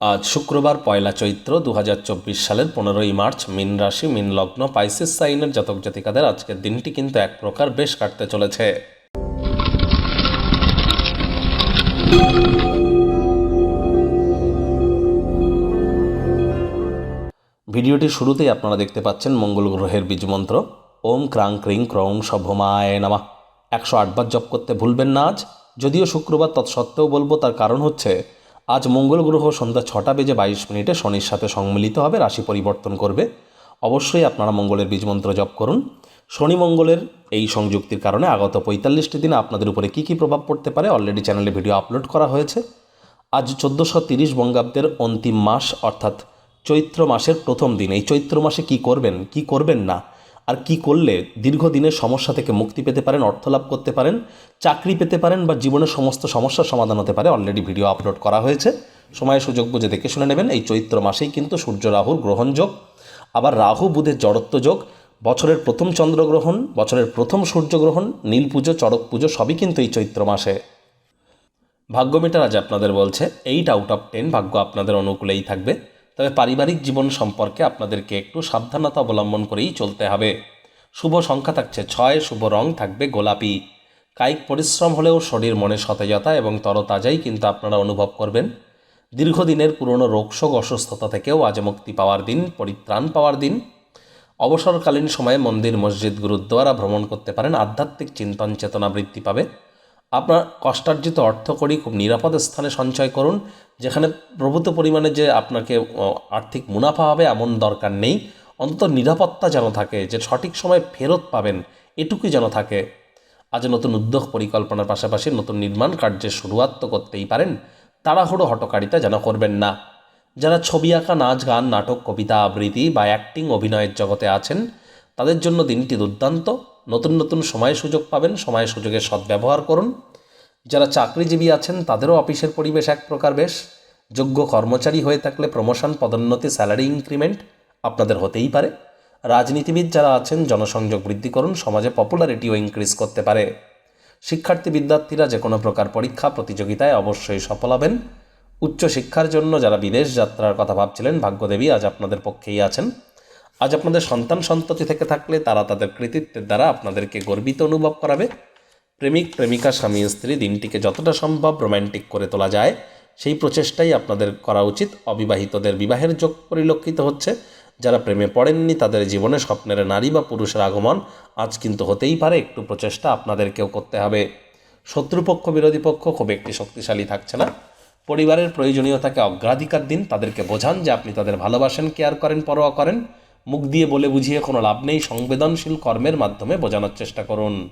আজ শুক্রবার পয়লা চৈত্র দু হাজার চব্বিশ সালের পনেরোই মার্চ মিন রাশি, মিন লগ্ন, পাইসিস সাইনের জাতক জাতিকাদের আজকের দিনটি কিন্তু এক প্রকার বেশ কাটতে চলেছে। ভিডিওটি শুরুতেই আপনারা দেখতে পাচ্ছেন মঙ্গল গ্রহের বীজমন্ত্র ওম ক্রাং ক্রিং ক্রৌং সভমায় নামা। একশো আটবার জপ করতে ভুলবেন না আজ। যদিও শুক্রবার তৎসত্ত্বেও বলব, তার কারণ হচ্ছে আজ মঙ্গল গ্রহ সন্ধ্যা ছটা বেজে বাইশ মিনিটে শনির সাথে সংমিলিত হবে, রাশি পরিবর্তন করবে। অবশ্যই আপনারা মঙ্গলের বীজমন্ত্র জপ করুন। শনি মঙ্গলের এই সংযুক্তির কারণে আগত পঁয়তাল্লিশটি দিনে আপনাদের উপরে কী কী প্রভাব পড়তে পারে অলরেডি চ্যানেলে ভিডিও আপলোড করা হয়েছে। আজ চোদ্দোশো তিরিশ বঙ্গাব্দের অন্তিম মাস, অর্থাৎ চৈত্র মাসের প্রথম দিন। এই চৈত্র মাসে কি করবেন কি করবেন না? আর কি করলে দীর্ঘদিনের সমস্যা থেকে মুক্তি পেতে পারেন, অর্থ লাভ করতে পারেন, চাকরি পেতে পারেন বা জীবনের সমস্ত সমস্যার সমাধান হতে পারে অলরেডি ভিডিও আপলোড করা হয়েছে। সময় সুযোগ বুঝে দেখে শুনে নেবেন, এই চৈত্র মাসেই কিন্তু সূর্য, রাহুর গ্রহণযোগ আবার রাহু, বুধের জড়ত্ব যোগ, বছরের প্রথম চন্দ্রগ্রহণ বছরের প্রথম সূর্যগ্রহণ নীল পুজো, চড়ক পুজো, সবই কিন্তু এই চৈত্র মাসে। ভাগ্য মিটার আজ আপনাদের বলছে এইট আউট অফ টেন ভাগ্য আপনাদের অনুকূলেই থাকবে। তবে পারিবারিক জীবন সম্পর্কে আপনাদেরকে একটু সাবধানতা অবলম্বন করেই চলতে হবে। শুভ সংখ্যা থাকছে ছয়, শুভ রং থাকবে গোলাপি। কায়িক পরিশ্রম হলেও শরীর মনে সতেজতা এবং তরতাজাই কিন্তু আপনারা অনুভব করবেন। দীর্ঘদিনের পুরনো রোগশোক, অসুস্থতা থেকেও আজ মুক্তি পাওয়ার দিন, পরিত্রাণ পাওয়ার দিন। অবসরকালীন সময়ে মন্দির, মসজিদ, গুরুদ্বারা ভ্রমণ করতে পারেন। আধ্যাত্মিক চিন্তন চেতনা বৃদ্ধি পাবে। আপনার কষ্টার্জিত অর্থ করি খুব নিরাপদ স্থানে সঞ্চয় করুন, যেখানে প্রভূত পরিমাণে যে আপনাকে আর্থিক মুনাফা হবে এমন দরকার নেই। অন্তত নিরাপত্তা যেন থাকে, যে সঠিক সময় ফেরত পাবেন, এটুকুই যেন থাকে। আজ নতুন উদ্যোগ পরিকল্পনার পাশাপাশি নতুন নির্মাণ কার্যের শুরুয়াত তো করতেই পারেন, তাড়াহুড়ো হটকারিতা যেন করবেন না। যারা ছবি আঁকা, নাচ, গান, নাটক, কবিতা, আবৃত্তি বা অ্যাক্টিং অভিনয়ের জগতে আছেন, তাদের জন্য দিনটি দুর্দান্ত। নতুন নতুন সময় সুযোগ পাবেন, সময় সুযোগের সদ্ব্যবহার করুন। যারা চাকরিজীবী আছেন, তাদেরও অফিসের পরিবেশ এক প্রকার বেশ। যোগ্য কর্মচারী হয়ে থাকলে প্রমোশন পদোন্নতি স্যালারি ইনক্রিমেন্ট আপনাদের হতেই পারে। রাজনীতিবিদ যারা আছেন, জনসংযোগ বৃদ্ধি করুন, সমাজে পপুলারিটিও ইনক্রিজ করতে পারে। শিক্ষার্থী বিদ্যার্থীরা যে কোনো প্রকার পরীক্ষা, প্রতিযোগিতায় অবশ্যই সফল হবেন। উচ্চ শিক্ষার জন্য যারা বিদেশ যাত্রার কথা ভাবছিলেন, ভাগ্যদেবী আজ আপনাদের পক্ষেই আছেন। আজ আপনাদের সন্তান সন্ততি থেকে থাকলে তারা তাদের কৃতিত্বের দ্বারা আপনাদেরকে গর্বিত অনুভব করাবে। প্রেমিক, প্রেমিকা, স্বামী, স্ত্রী, দিনটিকে যতটা সম্ভব রোম্যান্টিক করে তোলা যায়, সেই প্রচেষ্টাই আপনাদের করা উচিত। অবিবাহিতদের বিবাহের যোগ পরিলক্ষিত হচ্ছে। যারা প্রেমে পড়েননি, তাদের জীবনে স্বপ্নের নারী বা পুরুষের আগমন আজ কিন্তু হতেই পারে, একটু প্রচেষ্টা আপনাদেরকেও করতে হবে। শত্রুপক্ষ, বিরোধী পক্ষ খুব একটি শক্তিশালী থাকছে না। পরিবারের প্রয়োজনীয়তাকে অগ্রাধিকার দিন, তাদেরকে বোঝান যে আপনি তাদের ভালোবাসেন কেয়ার করেন, পরোয়া করেন। মুখ দিয়ে বলে বুঝিয়ে কোনো লাভ নেই। সংবেদনশীল কর্মের মাধ্যমে বোঝানোর চেষ্টা করুন।